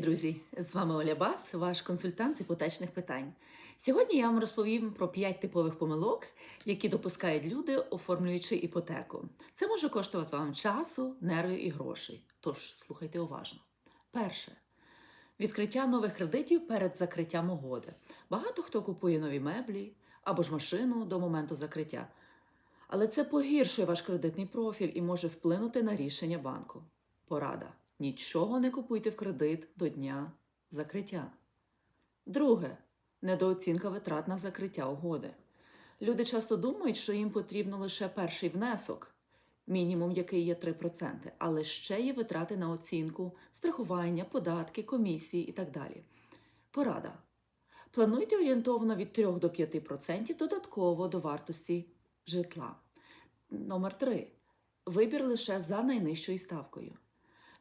друзі! З вами Оля Бас, ваш консультант з іпотечних питань. Сьогодні я вам розповім про 5 типових помилок, які допускають люди, оформлюючи іпотеку. Це може коштувати вам часу, нервів і грошей. Тож слухайте уважно. Перше. Відкриття нових кредитів перед закриттям угоди. Багато хто купує нові меблі або ж машину до моменту закриття. Але це погіршує ваш кредитний профіль і може вплинути на рішення банку. Порада. Нічого не купуйте в кредит до дня закриття. Друге. Недооцінка витрат на закриття угоди. Люди часто думають, що їм потрібно лише перший внесок, мінімум який є 3%, але ще є витрати на оцінку, страхування, податки, комісії і так далі. Порада. Плануйте орієнтовно від 3 до 5% додатково до вартості житла. Номер 3. Вибір лише за найнижчою ставкою.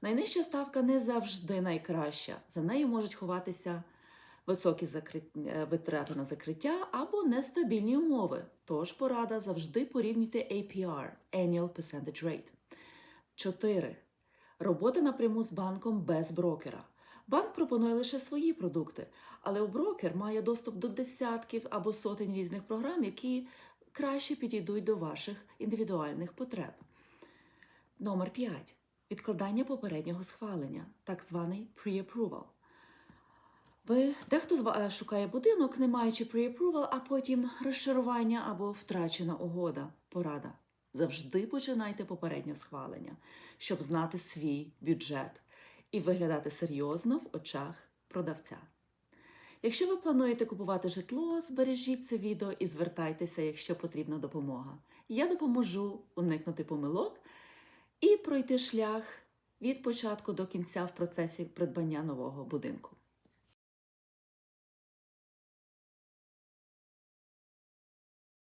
Найнижча ставка не завжди найкраща. За нею можуть ховатися високі е, витрати на закриття або нестабільні умови. Тож порада завжди порівнюйте APR – Annual Percentage Rate. 4. Робота напряму з банком без брокера. Банк пропонує лише свої продукти, але у брокер має доступ до десятків або сотень різних програм, які краще підійдуть до ваших індивідуальних потреб. Номер 5. Відкладання попереднього схвалення, так званий pre-approval. Дехто е, шукає будинок, не маючи pre-approval, а потім розчарування або втрачена угода. Порада. Завжди починайте попереднє схвалення, щоб знати свій бюджет і виглядати серйозно в очах продавця. Якщо ви плануєте купувати житло, збережіть це відео і звертайтеся, якщо потрібна допомога. Я допоможу уникнути помилок і пройти шлях від початку до кінця в процесі придбання нового будинку.